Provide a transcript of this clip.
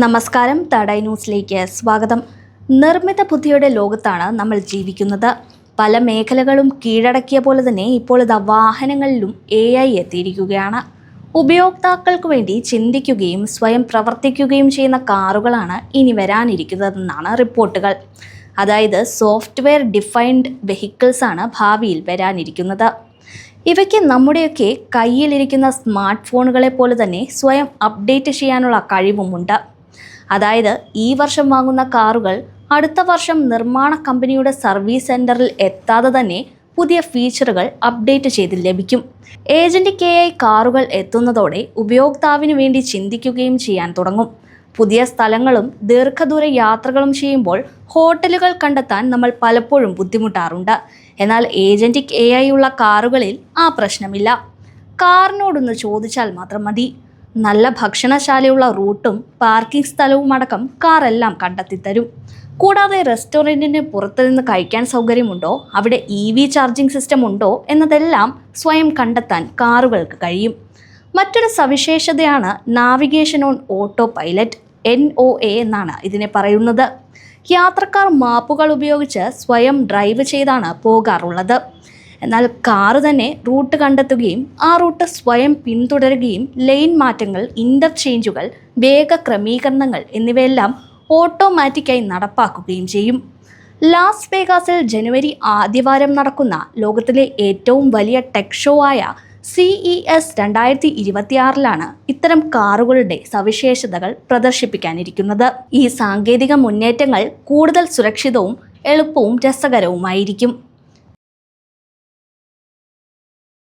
നമസ്കാരം തടൈ ന്യൂസിലേക്ക് സ്വാഗതം. നിർമ്മിത ബുദ്ധിയുടെ ലോകത്താണ് നമ്മൾ ജീവിക്കുന്നത്. പല മേഖലകളും കീഴടക്കിയ പോലെ തന്നെ ഇപ്പോൾ ഇതാ വാഹനങ്ങളിലും എ ഐ എത്തിയിരിക്കുകയാണ്. ഉപയോക്താക്കൾക്ക് വേണ്ടി ചിന്തിക്കുകയും സ്വയം പ്രവർത്തിക്കുകയും ചെയ്യുന്ന കാറുകളാണ് ഇനി വരാനിരിക്കുന്നതെന്നാണ് റിപ്പോർട്ടുകൾ. അതായത് സോഫ്റ്റ്വെയർ ഡിഫൈൻഡ് വെഹിക്കിൾസാണ് ഭാവിയിൽ വരാനിരിക്കുന്നത്. ഇവയ്ക്ക് നമ്മുടെയൊക്കെ കയ്യിലിരിക്കുന്ന സ്മാർട്ട് ഫോണുകളെ പോലെ തന്നെ സ്വയം അപ്ഡേറ്റ് ചെയ്യാനുള്ള കഴിവുമുണ്ട്. അതായത് ഈ വർഷം വാങ്ങുന്ന കാറുകൾ അടുത്ത വർഷം നിർമ്മാണ കമ്പനിയുടെ സർവീസ് സെന്ററിൽ എത്താതെ തന്നെ പുതിയ ഫീച്ചറുകൾ അപ്ഡേറ്റ് ചെയ്ത് ലഭിക്കും. ഏജന്റ് കെ ഐ കാറുകൾ എത്തുന്നതോടെ ഉപയോക്താവിന് വേണ്ടി ചിന്തിക്കുകയും ചെയ്യാൻ തുടങ്ങും. പുതിയ സ്ഥലങ്ങളും ദീർഘദൂര യാത്രകളും ചെയ്യുമ്പോൾ ഹോട്ടലുകൾ കണ്ടെത്താൻ നമ്മൾ പലപ്പോഴും ബുദ്ധിമുട്ടാറുണ്ട്. എന്നാൽ ഏജന്റിക് എ ഐ ഉള്ള കാറുകളിൽ ആ പ്രശ്നമില്ല. കാറിനോടൊന്ന് ചോദിച്ചാൽ മാത്രം മതി. നല്ല ഭക്ഷണശാലയുള്ള റൂട്ടും പാർക്കിംഗ് സ്ഥലവും അടക്കം കാറെല്ലാം കണ്ടെത്തിത്തരും. കൂടാതെ റെസ്റ്റോറന്റിന് പുറത്തുനിന്ന് കഴിക്കാൻ സൗകര്യമുണ്ടോ? അവിടെ ഇ വി ചാർജിംഗ് സിസ്റ്റം ഉണ്ടോ? എന്നതെല്ലാം സ്വയം കണ്ടെത്താൻ കാറുകൾക്ക് കഴിയും. മറ്റൊരു സവിശേഷതയാണ് navigation on auto pilot N O A എന്നാണ് ഇതിനെ പറയുന്നത്. യാത്രക്കാർ മാപ്പുകൾ ഉപയോഗിച്ച് സ്വയം ഡ്രൈവ് ചെയ്താണ് പോകാറുള്ളത്. എന്നാൽ കാറ് തന്നെ റൂട്ട് കണ്ടെത്തുകയും ആ റൂട്ട് സ്വയം പിന്തുടരുകയും ലൈൻ മാറ്റങ്ങൾ ഇന്റർചേഞ്ചുകൾ വേഗ ക്രമീകരണങ്ങൾ എന്നിവയെല്ലാം ഓട്ടോമാറ്റിക്കായി നടപ്പാക്കുകയും ചെയ്യും. ലാസ് വേഗാസിൽ ജനുവരി ആദ്യവാരം നടക്കുന്ന ലോകത്തിലെ ഏറ്റവും വലിയ ടെക് ഷോ ആയ സി ഇ എസ് രണ്ടായിരത്തി ഇരുപത്തിയാറിലാണ് ഇത്തരം കാറുകളുടെ സവിശേഷതകൾ പ്രദർശിപ്പിക്കാനിരിക്കുന്നത്. ഈ സാങ്കേതിക മുന്നേറ്റങ്ങൾ കൂടുതൽ സുരക്ഷിതവും എളുപ്പവും രസകരവുമായിരിക്കും.